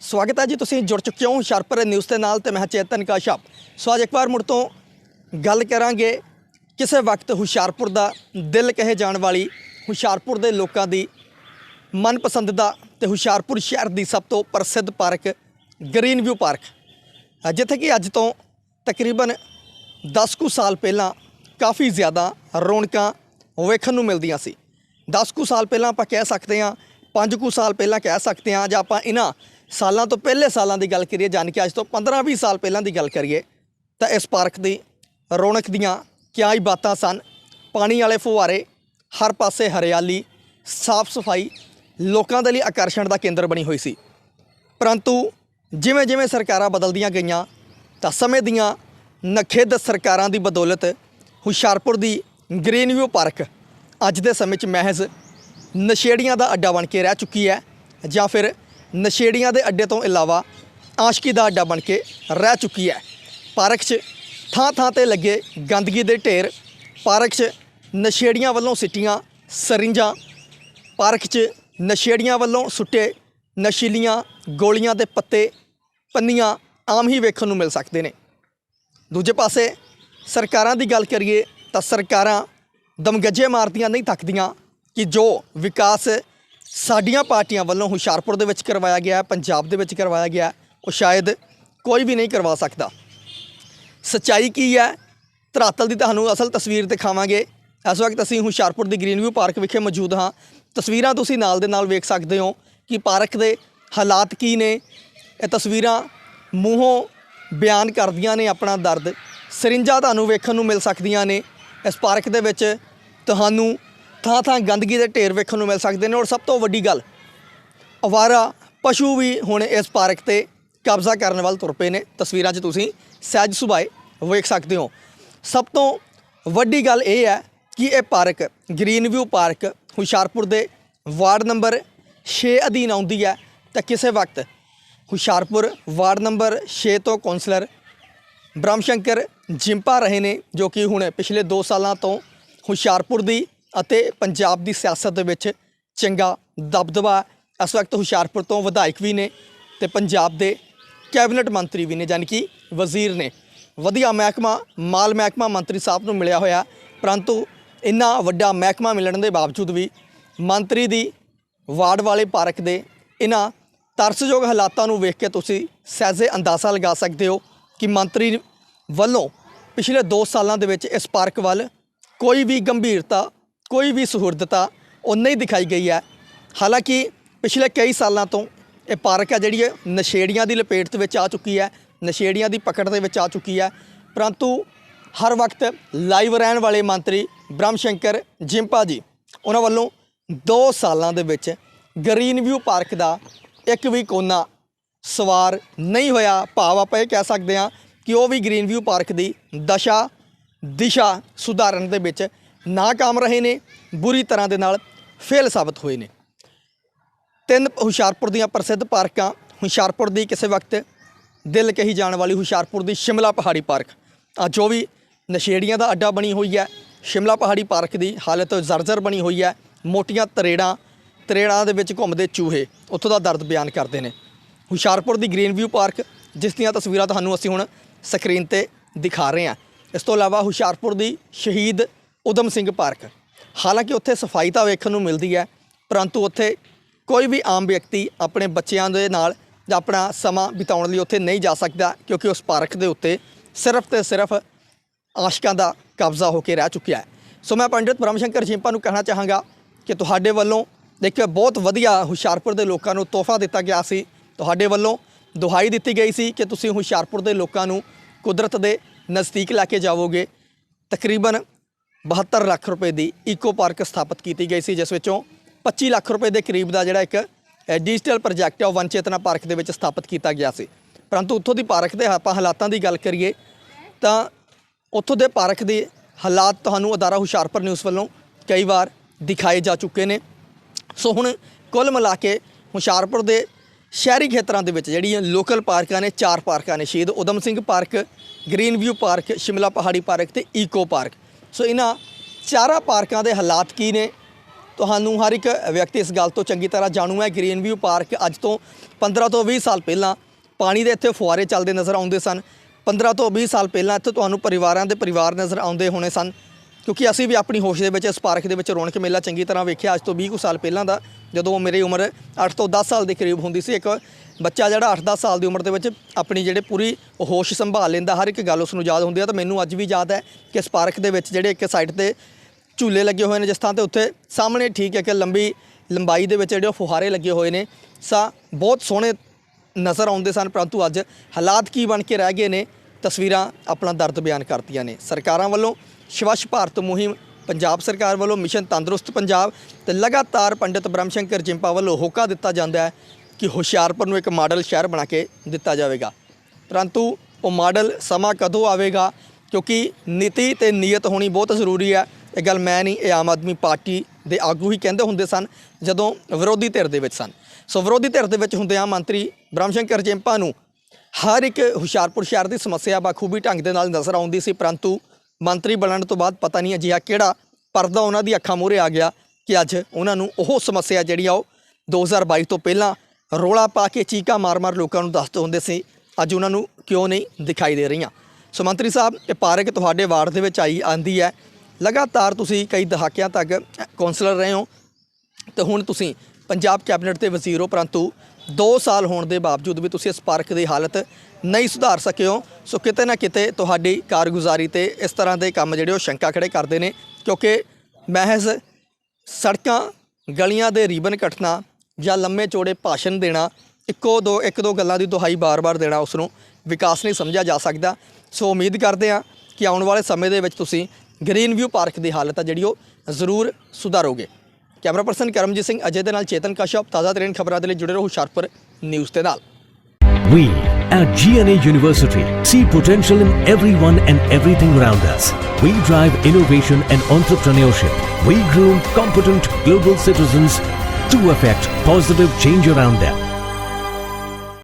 ਸਵਾਗਤ ਹੈ ਜੀ ਤੁਸੀਂ ਜੁੜ ਚੁੱਕੇ ਹੋ ਹੁਸ਼ਿਆਰਪੁਰ ਨਿਊਜ਼ ਦੇ ਨਾਲ ਤੇ ਮੈਂ ਚੇਤਨ ਕਾਸ਼ਪ ਸੋ ਅੱਜ ਇੱਕ ਵਾਰ ਮੁੜ ਤੋਂ ਗੱਲ ਕਰਾਂਗੇ ਕਿਸੇ ਵਕਤ ਹੁਸ਼ਿਆਰਪੁਰ ਦਾ ਦਿਲ ਕਹੇ ਜਾਣ ਵਾਲੀ, ਹੁਸ਼ਿਆਰਪੁਰ ਦੇ ਲੋਕਾਂ ਦੀ ਮਨਪਸੰਦ ਦਾ ਤੇ ਹੁਸ਼ਿਆਰਪੁਰ ਸ਼ਹਿਰ ਦੀ ਸਭ ਤੋਂ ਪ੍ਰਸਿੱਧ ਪਾਰਕ ਗ੍ਰੀਨ ਵਿਊ ਪਾਰਕ। ਜਿੱਥੇ ਕਿ ਅੱਜ ਤੋਂ ਤਕਰੀਬਨ 10 ਕੁ ਸਾਲ ਪਹਿਲਾਂ ਕਾਫੀ ਜ਼ਿਆਦਾ ਰੌਣਕਾਂ ਵੇਖਣ ਨੂੰ ਮਿਲਦੀਆਂ ਸੀ। 10 ਕੁ ਸਾਲ ਪਹਿਲਾਂ ਆਪਾਂ ਕਹਿ ਸਕਦੇ ਹਾਂ 5 ਕੁ ਸਾਲ ਪਹਿਲਾਂ ਕਹਿ ਸਕਦੇ ਹਾਂ, ਜਾਂ ਆਪਾਂ ਇਹਨਾਂ ਸਾਲਾਂ ਤੋਂ ਪਹਿਲੇ ਸਾਲਾਂ ਦੀ ਗੱਲ ਕਰੀਏ ਜਾਨ ਕਿ ਅੱਜ ਤੋਂ 15-20 ਸਾਲ ਪਹਿਲਾਂ ਦੀ ਗੱਲ ਕਰੀਏ, ਤਾਂ ਇਸ ਪਾਰਕ ਦੀ ਰੌਣਕ ਦੀਆਂ ਕਿਆ ਹੀ ਬਾਤਾਂ ਸਨ। ਪਾਣੀ ਵਾਲੇ ਫੁਹਾਰੇ, ਹਰ ਪਾਸੇ ਹਰਿਆਲੀ ਸਾਫ਼ ਸਫ਼ਾਈ ਲੋਕਾਂ ਦੇ ਲਈ ਆਕਰਸ਼ਣ ਦਾ ਕੇਂਦਰ ਬਣੀ ਹੋਈ ਸੀ। ਪਰੰਤੂ ਜਿਵੇਂ ਜਿਵੇਂ ਸਰਕਾਰਾਂ ਬਦਲਦੀਆਂ ਗਈਆਂ, ਤਾਂ ਸਮੇਂ ਦੀਆਂ ਨਖੇਦ ਸਰਕਾਰਾਂ ਦੀ ਬਦੌਲਤ ਹੁਸ਼ਿਆਰਪੁਰ ਦੀ ਗ੍ਰੀਨ ਵਿਊ ਪਾਰਕ ਅੱਜ ਦੇ ਸਮੇਂ 'ਚ ਮਹਿਜ਼ ਨਸ਼ੇੜੀਆਂ ਦਾ ਅੱਡਾ ਬਣ ਕੇ ਰਹਿ ਚੁੱਕੀ ਹੈ ਜਾਂ ਫਿਰ ਨਸ਼ੇੜੀਆਂ ਦੇ ਅੱਡੇ ਤੋਂ ਇਲਾਵਾ ਆਸ਼ਕੀ ਦਾ ਅੱਡਾ ਬਣ ਕੇ ਰਹਿ ਚੁੱਕੀ ਹੈ। ਪਾਰਕ 'ਚ ਥਾਂ ਥਾਂ ਤੇ ਲੱਗੇ ਗੰਦਗੀ ਦੇ ਢੇਰ, ਪਾਰਕ 'ਚ ਨਸ਼ੇੜੀਆਂ ਵੱਲੋਂ ਸਿੱਟੀਆਂ ਸਰਿੰਜਾਂ, ਪਾਰਕ 'ਚ ਨਸ਼ੇੜੀਆਂ ਵੱਲੋਂ ਸੁੱਟੇ ਨਸ਼ੀਲੀਆਂ ਗੋਲੀਆਂ ਦੇ ਪੱਤੇ ਪੰਨੀਆਂ ਆਮ ਹੀ ਵੇਖਣ ਨੂੰ ਮਿਲ ਸਕਦੇ ਨੇ। ਦੂਜੇ ਪਾਸੇ ਸਰਕਾਰਾਂ ਦੀ ਗੱਲ ਕਰੀਏ ਤਾਂ ਸਰਕਾਰਾਂ ਦਮਗੱਜੇ ਮਾਰਦੀਆਂ ਨਹੀਂ ਥੱਕਦੀਆਂ ਕਿ ਜੋ ਵਿਕਾਸ ਸਾਡੀਆਂ ਪਾਰਟੀਆਂ ਵੱਲੋਂ ਹੁਸ਼ਿਆਰਪੁਰ ਦੇ ਵਿੱਚ ਕਰਵਾਇਆ ਗਿਆ, ਪੰਜਾਬ ਦੇ ਵਿੱਚ ਕਰਵਾਇਆ ਗਿਆ, ਉਹ ਸ਼ਾਇਦ ਕੋਈ ਵੀ ਨਹੀਂ ਕਰਵਾ ਸਕਦਾ। ਸੱਚਾਈ ਕੀ ਹੈ? ਧਰਾਤਲ ਦੀ ਤੁਹਾਨੂੰ ਅਸਲ ਤਸਵੀਰ ਦਿਖਾਵਾਂਗੇ। ਇਸ ਵਕਤ ਅਸੀਂ ਹੁਸ਼ਿਆਰਪੁਰ ਦੀ ਗ੍ਰੀਨ ਵਿਊ ਪਾਰਕ ਵਿਖੇ ਮੌਜੂਦ ਹਾਂ। ਤਸਵੀਰਾਂ ਤੁਸੀਂ ਨਾਲ ਦੇ ਨਾਲ ਵੇਖ ਸਕਦੇ ਹੋ ਕਿ ਪਾਰਕ ਦੇ ਹਾਲਾਤ ਕੀ ਨੇ। ਇਹ ਤਸਵੀਰਾਂ ਮੂੰਹੋਂ ਬਿਆਨ ਕਰਦੀਆਂ ਨੇ ਆਪਣਾ ਦਰਦ। ਸਰਿੰਜਾਂ ਤੁਹਾਨੂੰ ਵੇਖਣ ਨੂੰ ਮਿਲ ਸਕਦੀਆਂ ਨੇ। ਇਸ ਪਾਰਕ ਦੇ ਵਿੱਚ ਤੁਹਾਨੂੰ ਥਾਂ ਥਾਂ ਗੰਦਗੀ ਦੇ ਢੇਰ ਵੇਖਣ ਨੂੰ ਮਿਲ ਸਕਦੇ ਨੇ। ਔਰ ਸਭ ਤੋਂ ਵੱਡੀ ਗੱਲ, ਅਵਾਰਾ ਪਸ਼ੂ ਵੀ ਹੁਣ ਇਸ ਪਾਰਕ ਤੇ ਕਬਜ਼ਾ ਕਰਨ ਵੱਲ ਤੁਰ ਪਏ ਨੇ। ਤਸਵੀਰਾਂ 'ਚ ਤੁਸੀਂ ਸਹਿਜ ਸੁਭਾਏ ਵੇਖ ਸਕਦੇ ਹੋ। ਸਭ ਤੋਂ ਵੱਡੀ ਗੱਲ ਇਹ ਹੈ ਕਿ ਇਹ park green view park Hoshiarpur ਦੇ ਵਾਰਡ ਨੰਬਰ 6 ਅਧੀਨ ਆਉਂਦੀ ਹੈ। ਤਾਂ ਕਿਸੇ ਵਕਤ ਹੁਸ਼ਿਆਰਪੁਰ ਵਾਰਡ ਨੰਬਰ 6 ਤੋਂ ਕੌਂਸਲਰ ਬ੍ਰਹਮ ਸ਼ੰਕਰ ਜਿੰਪਾ ਰਹੇ ਨੇ, ਜੋ ਕਿ ਹੁਣ ਪਿਛਲੇ 2 ਸਾਲਾਂ ਤੋਂ ਹੁਸ਼ਿਆਰਪੁਰ ਦੀ ਅਤੇ ਪੰਜਾਬ ਦੀ ਸਿਆਸਤ ਦੇ ਵਿੱਚ ਚੰਗਾ ਦਬਦਬਾ ਇਸ ਵਕਤ ਹੁਸ਼ਿਆਰਪੁਰ ਤੋਂ ਵਿਧਾਇਕ ਵੀ ਨੇ ਤੇ ਪੰਜਾਬ ਦੇ ਕੈਬਨਿਟ ਮੰਤਰੀ ਵੀ ਨੇ, ਯਾਨੀ ਕਿ ਵਜ਼ੀਰ ਨੇ। ਵਧੀਆ ਮਹਿਕਮਾ, ਮਾਲ ਮਹਿਕਮਾ ਮੰਤਰੀ ਸਾਹਿਬ ਨੂੰ ਮਿਲਿਆ ਹੋਇਆ, ਪਰੰਤੂ ਇੰਨਾ ਵੱਡਾ ਮਹਿਕਮਾ ਮਿਲਣ ਦੇ ਬਾਵਜੂਦ ਵੀ ਮੰਤਰੀ ਦੀ ਵਾਰਡ ਵਾਲੇ ਪਾਰਕ ਦੇ ਇਹਨਾਂ ਤਰਸਯੋਗ ਹਾਲਾਤਾਂ ਨੂੰ ਵੇਖ ਕੇ ਤੁਸੀਂ ਸਹਿਜੇ ਅੰਦਾਜ਼ਾ ਲਗਾ ਸਕਦੇ ਹੋ ਕਿ ਮੰਤਰੀ ਵੱਲੋਂ ਪਿਛਲੇ 2 ਸਾਲਾਂ ਦੇ ਵਿੱਚ ਇਸ ਪਾਰਕ ਵੱਲ ਕੋਈ ਵੀ ਗੰਭੀਰਤਾ ਕੋਈ ਵੀ ਸੁਹਿਰਦਤਾ ਉਹ ਨਹੀਂ ਦਿਖਾਈ ਗਈ ਹੈ। ਹਾਲਾਂਕਿ ਪਿਛਲੇ ਕਈ ਸਾਲਾਂ ਤੋਂ ਇਹ ਪਾਰਕ ਹੈ ਜਿਹੜੀ ਨਸ਼ੇੜੀਆਂ ਦੀ ਲਪੇਟ ਦੇ ਵਿੱਚ ਆ ਚੁੱਕੀ ਹੈ, ਨਸ਼ੇੜੀਆਂ ਦੀ ਪਕੜ ਦੇ ਵਿੱਚ ਆ ਚੁੱਕੀ ਹੈ। ਪਰੰਤੂ ਹਰ ਵਕਤ ਲਾਈਵ ਰਹਿਣ ਵਾਲੇ ਮੰਤਰੀ ਬ੍ਰਹਮ ਸ਼ੰਕਰ ਜਿੰਪਾ ਜੀ, ਉਹਨਾਂ ਵੱਲੋਂ 2 ਸਾਲਾਂ ਦੇ ਵਿੱਚ ਗ੍ਰੀਨ ਵਿਊ ਪਾਰਕ ਦਾ ਇੱਕ ਵੀ ਕੋਨਾ ਸਵਾਰ ਨਹੀਂ ਹੋਇਆ। ਭਾਵ ਆਪਾਂ ਇਹ ਕਹਿ ਸਕਦੇ ਹਾਂ ਕਿ ਉਹ ਵੀ ਗ੍ਰੀਨ ਵਿਊ ਪਾਰਕ ਦੀ ਦਸ਼ਾ, ਦਿਸ਼ਾ ਸੁਧਾਰਨ ਦੇ ਵਿੱਚ ਨਾਕਾਮ ਰਹੇ ਨੇ, ਬੁਰੀ ਤਰ੍ਹਾਂ ਦੇ ਨਾਲ ਫੇਲ ਸਾਬਤ ਹੋਏ ਨੇ। ਤਿੰਨ ਹੁਸ਼ਿਆਰਪੁਰ ਦੀਆਂ ਪ੍ਰਸਿੱਧ ਪਾਰਕਾਂ, ਹੁਸ਼ਿਆਰਪੁਰ ਦੀ ਕਿਸੇ ਵਕਤ ਦਿਲ ਕਹੀ ਜਾਣ ਵਾਲੀ ਹੁਸ਼ਿਆਰਪੁਰ ਦੀ ਸ਼ਿਮਲਾ ਪਹਾੜੀ ਪਾਰਕ। ਆ ਜੋ ਵੀ ਨਸ਼ੇੜੀਆਂ ਦਾ ਅੱਡਾ ਬਣੀ ਹੋਈ ਹੈ, ਸ਼ਿਮਲਾ ਪਹਾੜੀ ਪਾਰਕ ਦੀ ਹਾਲਤ ਜ਼ਰਜ਼ਰ ਬਣੀ ਹੋਈ ਹੈ, ਮੋਟੀਆਂ ਤਰੇੜਾਂ ਤਰੇੜਾਂ ਦੇ ਵਿੱਚ ਘੁੰਮਦੇ ਚੂਹੇ ਉੱਥੋਂ ਦਾ ਦਰਦ ਬਿਆਨ ਕਰਦੇ ਨੇ। ਹੁਸ਼ਿਆਰਪੁਰ ਦੀ ਗ੍ਰੀਨ ਵਿਊ ਪਾਰਕ, ਜਿਸ ਦੀਆਂ ਤਸਵੀਰਾਂ ਤੁਹਾਨੂੰ ਅਸੀਂ ਹੁਣ ਸਕਰੀਨ ਤੇ ਦਿਖਾ ਰਹੇ ਹਾਂ। ਇਸ ਤੋਂ ਇਲਾਵਾ ਹੁਸ਼ਿਆਰਪੁਰ ਦੀ ਸ਼ਹੀਦ ਉਦਮ ਸਿੰਘ ਪਾਰਕ। ਹਾਲਾਂਕਿ ਉੱਥੇ ਸਫ਼ਾਈ ਤਾਂ ਵੇਖਣ ਨੂੰ ਮਿਲਦੀ ਹੈ, ਪਰੰਤੂ ਉੱਥੇ ਕੋਈ ਵੀ ਆਮ ਵਿਅਕਤੀ ਆਪਣੇ ਬੱਚਿਆਂ ਦੇ ਨਾਲ ਜਾਂ ਆਪਣਾ ਸਮਾਂ ਬਿਤਾਉਣ ਲਈ ਉੱਥੇ ਨਹੀਂ ਜਾ ਸਕਦਾ, ਕਿਉਂਕਿ ਉਸ ਪਾਰਕ ਦੇ ਉੱਤੇ ਸਿਰਫ ਤੇ ਸਿਰਫ ਆਸ਼ਕਾਂ ਦਾ ਕਬਜ਼ਾ ਹੋ ਕੇ ਰਹਿ ਚੁੱਕਿਆ ਹੈ। ਸੋ ਮੈਂ ਪੰਡਿਤ ਬ੍ਰਹਮ ਸ਼ੰਕਰ ਜਿੰਪਾ ਨੂੰ ਕਹਿਣਾ ਚਾਹਾਂਗਾ ਕਿ ਤੁਹਾਡੇ ਵੱਲੋਂ ਦੇਖਿਓ ਬਹੁਤ ਵਧੀਆ ਹੁਸ਼ਿਆਰਪੁਰ ਦੇ ਲੋਕਾਂ ਨੂੰ ਤੋਹਫਾ ਦਿੱਤਾ ਗਿਆ ਸੀ। ਤੁਹਾਡੇ ਵੱਲੋਂ ਦੁਹਾਈ ਦਿੱਤੀ ਗਈ ਸੀ ਕਿ ਤੁਸੀਂ ਹੁਸ਼ਿਆਰਪੁਰ ਦੇ ਲੋਕਾਂ ਨੂੰ ਕੁਦਰਤ ਦੇ ਨਜ਼ਦੀਕ ਲੈ ਕੇ ਜਾਵੋਗੇ। ਤਕਰੀਬਨ 72 ਲੱਖ ਰੁਪਏ ਦੀ ਈਕੋ ਪਾਰਕ ਸਥਾਪਿਤ ਕੀਤੀ ਗਈ ਸੀ, ਜਿਸ ਵਿੱਚੋਂ 25 ਲੱਖ ਰੁਪਏ ਦੇ ਕਰੀਬ ਦਾ ਜਿਹੜਾ ਇੱਕ ਡਿਜੀਟਲ ਪ੍ਰੋਜੈਕਟ ਹੈ ਉਹ ਵਨ ਚੇਤਨਾ ਪਾਰਕ ਦੇ ਵਿੱਚ ਸਥਾਪਿਤ ਕੀਤਾ ਗਿਆ ਸੀ। ਪਰੰਤੂ ਉੱਥੋਂ ਦੀ ਪਾਰਕ ਦੇ ਆਪਾਂ ਹਾਲਾਤਾਂ ਦੀ ਗੱਲ ਕਰੀਏ, ਤਾਂ ਉੱਥੋਂ ਦੇ ਪਾਰਕ ਦੇ ਹਾਲਾਤ ਤੁਹਾਨੂੰ ਅਦਾਰਾ ਹੁਸ਼ਿਆਰਪੁਰ ਨਿਊਜ਼ ਵੱਲੋਂ ਕਈ ਵਾਰ ਦਿਖਾਏ ਜਾ ਚੁੱਕੇ ਨੇ। ਸੋ ਹੁਣ ਕੁੱਲ ਮਿਲਾ ਕੇ ਹੁਸ਼ਿਆਰਪੁਰ ਦੇ ਸ਼ਹਿਰੀ ਖੇਤਰਾਂ ਦੇ ਵਿੱਚ ਜਿਹੜੀਆਂ ਲੋਕਲ ਪਾਰਕਾਂ ਨੇ, ਚਾਰ ਪਾਰਕਾਂ ਨੇ Shaheed Udham Singh park green view park Shimla ਪਹਾੜੀ ਪਾਰਕ ਤੇ ਈਕੋ ਪਾਰਕ। ਸੋ ਇਹਨਾਂ ਚਾਰਾਂ ਪਾਰਕਾਂ ਦੇ ਹਾਲਾਤ ਕੀ ਨੇ? ਤੁਹਾਨੂੰ ਹਰ ਇੱਕ ਵਿਅਕਤੀ ਇਸ ਗੱਲ ਤੋਂ ਚੰਗੀ ਤਰ੍ਹਾਂ ਜਾਣੂ ਹੈ। ਗ੍ਰੀਨ ਵਿਊ ਪਾਰਕ ਅੱਜ ਤੋਂ 15 ਤੋਂ 20 ਸਾਲ ਪਹਿਲਾਂ ਪਾਣੀ ਦੇ ਇੱਥੇ ਫੁਆਰੇ ਚੱਲਦੇ ਨਜ਼ਰ ਆਉਂਦੇ ਸਨ। 15 ਤੋਂ 20 ਸਾਲ ਪਹਿਲਾਂ ਇੱਥੇ ਤੁਹਾਨੂੰ ਪਰਿਵਾਰਾਂ ਦੇ ਪਰਿਵਾਰ ਨਜ਼ਰ ਆਉਂਦੇ ਹੋਣੇ ਸਨ। ਕਿਉਂਕਿ ਅਸੀਂ ਵੀ ਆਪਣੀ ਹੋਸ਼ ਦੇ ਵਿੱਚ ਇਸ ਪਾਰਕ ਦੇ ਵਿੱਚ ਰੌਣਕ ਮੇਲਾ ਚੰਗੀ ਤਰ੍ਹਾਂ ਵੇਖਿਆ। ਅੱਜ ਤੋਂ 20 ਕੁ ਸਾਲ ਪਹਿਲਾਂ ਦਾ, ਜਦੋਂ ਮੇਰੀ ਉਮਰ 8 ਤੋਂ 10 ਸਾਲ ਦੇ ਕਰੀਬ ਹੁੰਦੀ ਸੀ, ਇੱਕ ਬੱਚਾ ਜਿਹੜਾ 8-10 ਸਾਲ ਦੀ ਉਮਰ ਦੇ ਵਿੱਚ ਆਪਣੀ ਜਿਹੜੇ ਪੂਰੀ ਹੋਸ਼ ਸੰਭਾਲ ਲੈਂਦਾ, ਹਰ ਇੱਕ ਗੱਲ ਉਸ ਨੂੰ ਯਾਦ ਹੁੰਦੀ ਹੈ ਤਾਂ ਮੈਨੂੰ ਅੱਜ ਵੀ ਯਾਦ ਹੈ ਕਿ ਇਸ ਪਾਰਕ ਦੇ ਵਿੱਚ ਜਿਹੜੇ ਇੱਕ ਸਾਈਡ ਤੇ ਝੂਲੇ ਲੱਗੇ ਹੋਏ ਨੇ, ਜਿਸ ਥਾਂ ਤੇ ਉੱਥੇ ਸਾਹਮਣੇ ਠੀਕ ਹੈ ਕਿ ਲੰਬੀ ਲੰਬਾਈ ਦੇ ਵਿੱਚ ਜਿਹੜੇ ਉਹ ਫੁਹਾਰੇ ਲੱਗੇ ਹੋਏ ਨੇ, ਸਾ ਬਹੁਤ ਸੋਹਣੇ ਨਜ਼ਰ ਆਉਂਦੇ ਸਨ, ਪਰੰਤੂ ਅੱਜ ਹਾਲਾਤ ਕੀ ਬਣ ਕੇ ਰਹਿ ਗਏ ਨੇ, ਤਸਵੀਰਾਂ ਆਪਣਾ ਦਰਦ ਬਿਆਨ ਕਰਦੀਆਂ ਨੇ। ਸਰਕਾਰਾਂ ਵੱਲੋਂ ਸਵੱਛ ਭਾਰਤ ਮੁਹਿੰਮ ਪੰਜਾਬ ਸਰਕਾਰ ਵੱਲੋਂ ਮਿਸ਼ਨ ਤੰਦਰੁਸਤ ਪੰਜਾਬ ਤੇ ਲਗਾਤਾਰ ਪੰਡਿਤ ਬ੍ਰਹਮ ਸ਼ੰਕਰ ਜਿੰਪਾ ਵੱਲੋਂ ਹੋਕਾ ਦਿੱਤਾ ਜਾਂਦਾ ਹੈ ਕਿ ਹੁਸ਼ਿਆਰਪੁਰ ਨੂੰ ਇੱਕ ਮਾਡਲ ਸ਼ਹਿਰ ਬਣਾ ਕੇ ਦਿੱਤਾ ਜਾਵੇਗਾ। ਪਰੰਤੂ ਉਹ ਮਾਡਲ ਸਮਾਂ ਕਦੋਂ ਆਵੇਗਾ? ਕਿਉਂਕਿ ਨੀਤੀ ਤੇ ਨੀਅਤ ਹੋਣੀ ਬਹੁਤ ਜ਼ਰੂਰੀ ਹੈ। ਇਹ ਗੱਲ ਮੈਂ ਨਹੀਂ, ਇਹ ਆਮ ਆਦਮੀ ਪਾਰਟੀ ਦੇ ਆਗੂ ਹੀ ਕਹਿੰਦੇ ਹੁੰਦੇ ਸਨ ਜਦੋਂ ਵਿਰੋਧੀ ਧਿਰ ਦੇ ਵਿੱਚ ਸਨ। ਸੋ ਵਿਰੋਧੀ ਧਿਰ ਦੇ ਵਿੱਚ ਹੁੰਦਿਆਂ ਮੰਤਰੀ ਬ੍ਰਹਮ ਸ਼ੰਕਰ ਜਿੰਪਾ ਨੂੰ ਹਰ ਇੱਕ ਹੁਸ਼ਿਆਰਪੁਰ ਸ਼ਹਿਰ ਦੀ ਸਮੱਸਿਆ ਬਾਖੂਬੀ ਢੰਗ ਦੇ ਨਾਲ ਨਜ਼ਰ ਆਉਂਦੀ ਸੀ, ਪਰੰਤੂ ਮੰਤਰੀ ਬਣਨ ਤੋਂ ਬਾਅਦ ਪਤਾ ਨਹੀਂ ਅਜਿਹਾ ਕਿਹੜਾ ਪਰਦਾ ਉਹਨਾਂ ਦੀ ਅੱਖਾਂ ਮੂਹਰੇ ਆ ਗਿਆ ਕਿ ਅੱਜ ਉਹਨਾਂ ਨੂੰ ਉਹ ਸਮੱਸਿਆ ਜਿਹੜੀ ਆ ਉਹ 2022 ਤੋਂ ਪਹਿਲਾਂ ਰੋਲਾ ਪਾ ਕੇ ਚੀਕਾ ਮਾਰ-ਮਾਰ ਲੋਕਾਂ ਨੂੰ ਦੱਸਦੇ ਹੁੰਦੇ ਸੀ, ਅੱਜ ਉਹਨਾਂ ਨੂੰ ਕਿਉਂ ਨਹੀਂ ਦਿਖਾਈ ਦੇ ਰਹੀਆਂ। ਸੋ ਮੰਤਰੀ ਸਾਹਿਬ, ਇਹ ਪਾਰਕ ਤੁਹਾਡੇ ਵਾਰਡ ਦੇ ਵਿੱਚ ਆਈ, ਆਂਦੀ ਹੈ। ਲਗਾਤਾਰ ਤੁਸੀਂ ਕਈ ਦਹਾਕਿਆਂ ਤੱਕ ਕੌਂਸਲਰ ਰਹੇ ਹੋ। ਤੇ ਹੁਣ ਤੁਸੀਂ ਪੰਜਾਬ ਕੈਬਨਿਟ ਦੇ ਵਜ਼ੀਰ ਹੋ, ਪਰੰਤੂ 2 ਸਾਲ ਹੋਣ ਦੇ ਬਾਵਜੂਦ ਵੀ ਤੁਸੀਂ ਇਸ ਪਾਰਕ ਦੀ ਹਾਲਤ ਨਹੀਂ ਸੁਧਾਰ ਸਕੇ ਹੋ, ਸੋ ਕਿਤੇ ਨਾ ਕਿਤੇ ਤੁਹਾਡੀ ਕਾਰਗੁਜ਼ਾਰੀ ਤੇ ਇਸ ਤਰ੍ਹਾਂ ਦੇ ਕੰਮ ਜਿਹੜੇ ਉਹ ਸ਼ੰਕਾ ਖੜੇ ਕਰਦੇ ਨੇ, ਕਿਉਂਕਿ ਮਹਿਜ਼ ਸੜਕਾਂ, ਗਲੀਆਂ ਦੇ ਰੀਬਨ ਕੱਟਣਾ ਜਾਂ ਲੰਮੇ ਚੌੜੇ ਭਾਸ਼ਣ ਦੇਣਾ, ਇੱਕੋ ਦੋ, ਇੱਕ ਦੋ ਗੱਲਾਂ ਦੀ ਦੁਹਾਈ ਬਾਰ-ਬਾਰ ਦੇਣਾ ਉਸ ਨੂੰ ਵਿਕਾਸ ਨਹੀਂ ਸਮਝਿਆ ਜਾ ਸਕਦਾ। ਸੋ ਉਮੀਦ ਕਰਦੇ ਹਾਂ ਕਿ ਆਉਣ ਵਾਲੇ ਸਮੇਂ ਦੇ ਵਿੱਚ ਤੁਸੀਂ ਗ੍ਰੀਨ ਵਿਊ ਪਾਰਕ ਦੀ ਹਾਲਤ ਆ ਜਿਹੜੀ ਉਹ ਜ਼ਰੂਰ ਸੁਧਾਰੋਗੇ। ਕੈਮਰਾ ਪਰਸਨ ਕਰਮਜੀਤ ਸਿੰਘ ਅਜੇ ਦੇ ਨਾਲ ਚੇਤਨ ਕਸ਼ਪ ਤਾਜ਼ਾ ਤਰੀਨ ਖਬਰਾਂ ਦੇ ਲਈ ਜੁੜੇ ਰਹੋ ਹੁਸ਼ਿਆਰਪੁਰ ਨਿਊਜ਼ ਦੇ ਨਾਲ We at GNA University see potential in everyone and everything around us. We drive innovation and entrepreneurship. We groom competent global citizens to affect positive change around them.